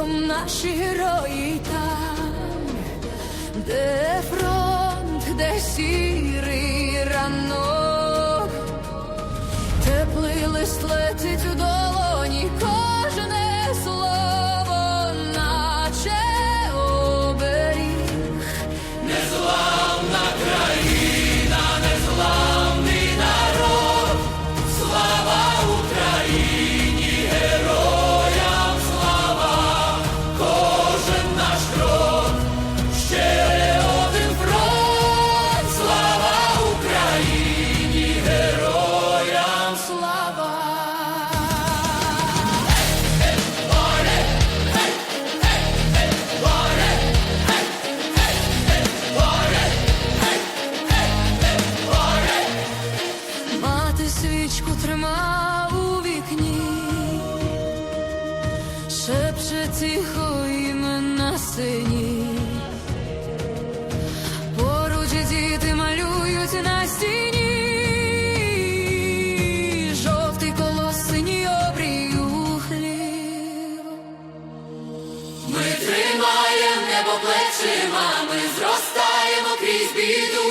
віком наші герої там, де фронт, де сірий ранок, теплий лист летить у свічку тримав у вікні, шепче тихо імена сині. Поруч діти малюють на стіні, жовтий колос синій обрій хліб. Ми тримаємо небо плечима, ми зростаємо крізь біду.